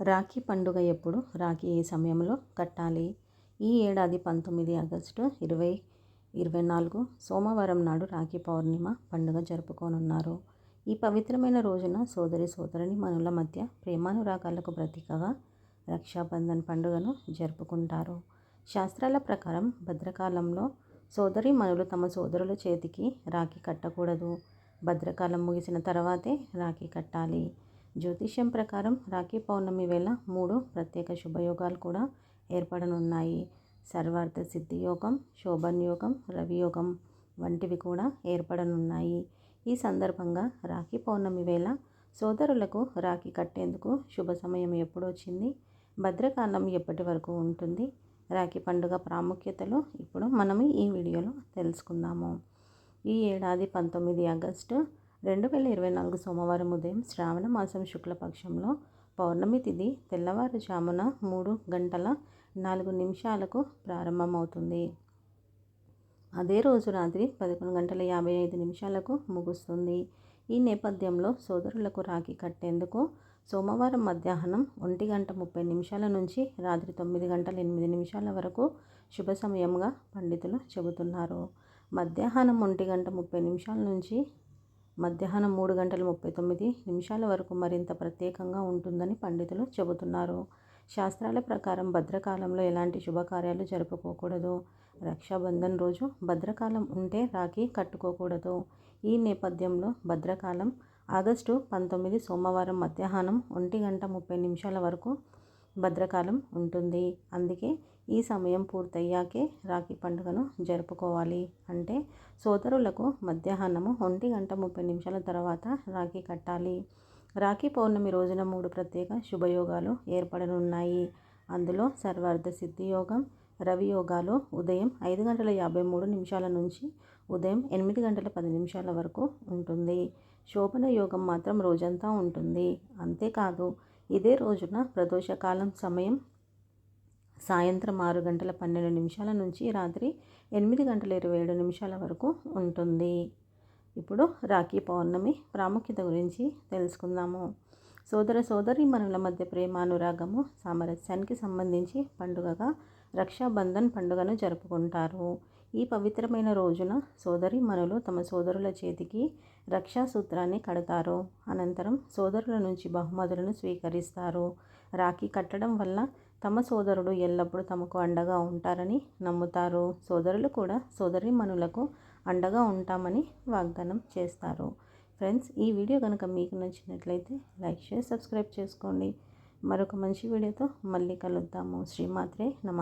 రాఖీ పండుగ ఎప్పుడు? రాఖీ ఏ సమయంలో కట్టాలి? ఈ ఏడాది పంతొమ్మిది ఆగస్టు ఇరవై ఇరవై నాలుగు సోమవారం నాడు రాఖీ పౌర్ణిమ పండుగ జరుపుకోనున్నారు. ఈ పవిత్రమైన రోజున సోదరి సోదరుని మనుల మధ్య ప్రేమానురాగాలకు ప్రతీకగా రక్షాబంధన్ పండుగను జరుపుకుంటారు. శాస్త్రాల ప్రకారం భద్రకాలంలో సోదరి మనులు తమ సోదరుల చేతికి రాఖీ కట్టకూడదు. భద్రకాలం ముగిసిన తర్వాతే రాఖీ కట్టాలి. జ్యోతిష్యం ప్రకారం రాఖీ పౌర్ణమి వేళ మూడు ప్రత్యేక శుభయోగాలు కూడా ఏర్పడనున్నాయి. సర్వార్థ సిద్ధి యోగం శోభన్ యోగం రవియోగం వంటివి కూడా ఏర్పడనున్నాయి. ఈ సందర్భంగా రాఖీ పౌర్ణమి వేళ సోదరులకు రాఖీ కట్టేందుకు శుభ సమయం ఎప్పుడొచ్చింది భద్రకాలం ఎప్పటి వరకు ఉంటుంది? రాఖీ పండుగ ప్రాముఖ్యతలో ఇప్పుడు మనం ఈ వీడియోలో తెలుసుకుందాము. ఈ ఏడాది పంతొమ్మిది ఆగస్టు రెండు వేల ఇరవై నాలుగు సోమవారం ఉదయం శ్రావణ మాసం శుక్లపక్షంలో పౌర్ణమి తిథి తెల్లవారుజామున మూడు గంటల నాలుగు నిమిషాలకు ప్రారంభమవుతుంది. అదే రోజు రాత్రి పదకొండు గంటల యాభై ఐదు నిమిషాలకు ముగుస్తుంది. ఈ నేపథ్యంలో సోదరులకు రాఖీ కట్టేందుకు సోమవారం మధ్యాహ్నం ఒంటి గంట ముప్పై నిమిషాల నుంచి రాత్రి తొమ్మిది గంటల ఎనిమిది నిమిషాల వరకు శుభ సమయంగా పండితులు చెబుతున్నారు. మధ్యాహ్నం ఒంటి గంట ముప్పై నిమిషాల నుంచి మధ్యాహ్నం మూడు గంటల ముప్పై తొమ్మిది నిమిషాల వరకు మరింత ప్రత్యేకంగా ఉంటుందని పండితులు చెబుతున్నారు. శాస్త్రాల ప్రకారం భద్రకాలంలో ఎలాంటి శుభకార్యాలు జరుపుకోకూడదు. రక్షాబంధన్ రోజు భద్రకాలం ఉంటే రాఖీ కట్టుకోకూడదు. ఈ నేపథ్యంలో భద్రకాలం ఆగస్టు పంతొమ్మిది సోమవారం మధ్యాహ్నం ఒంటి గంట ముప్పై నిమిషాల వరకు భద్రకాలం ఉంటుంది. అందుకే ఈ సమయం పూర్తయ్యాకే రాఖీ పండుగను జరుపుకోవాలి. అంటే సోదరులకు మధ్యాహ్నము ఒంటి గంట ముప్పై నిమిషాల తర్వాత రాఖీ కట్టాలి. రాఖీ పౌర్ణమి రోజున మూడు ప్రత్యేక శుభయోగాలు ఏర్పడనున్నాయి. అందులో సర్వార్థ సిద్ధి యోగం రవి యోగాలు ఉదయం ఐదు గంటల యాభై మూడు నిమిషాల నుంచి ఉదయం ఎనిమిది గంటల పది నిమిషాల వరకు ఉంటుంది. శోభన యోగం మాత్రం రోజంతా ఉంటుంది. అంతేకాదు ఇదే రోజున ప్రదోషకాలం సమయం సాయంత్రం ఆరు గంటల పన్నెండు నిమిషాల నుంచి రాత్రి ఎనిమిది గంటల ఇరవై ఏడు నిమిషాల వరకు ఉంటుంది. ఇప్పుడు రాఖీ పౌర్ణమి ప్రాముఖ్యత గురించి తెలుసుకుందాము. సోదర సోదరి మనుల మధ్య ప్రేమానురాగము సామరస్యానికి సంబంధించి పండుగగా రక్షాబంధన్ పండుగను జరుపుకుంటారు. ఈ పవిత్రమైన రోజున సోదరి మనులు తమ సోదరుల చేతికి రక్షా సూత్రాన్ని కడతారు. అనంతరం సోదరుల నుంచి బహుమతులను స్వీకరిస్తారు. రాఖీ కట్టడం వల్ల తమ సోదరుడు ఎల్లప్పుడూ తమకు అండగా ఉంటారని నమ్ముతారు. సోదరులు కూడా సోదరి మనులకు అండగా ఉంటామని వాగ్దానం చేస్తారు. ఫ్రెండ్స్ ఈ వీడియో కనుక మీకు నచ్చినట్లయితే లైక్ షేర్ సబ్స్క్రైబ్ చేసుకోండి. మరొక మంచి వీడియోతో మళ్ళీ కలుద్దాము. శ్రీమాత్రే నమ.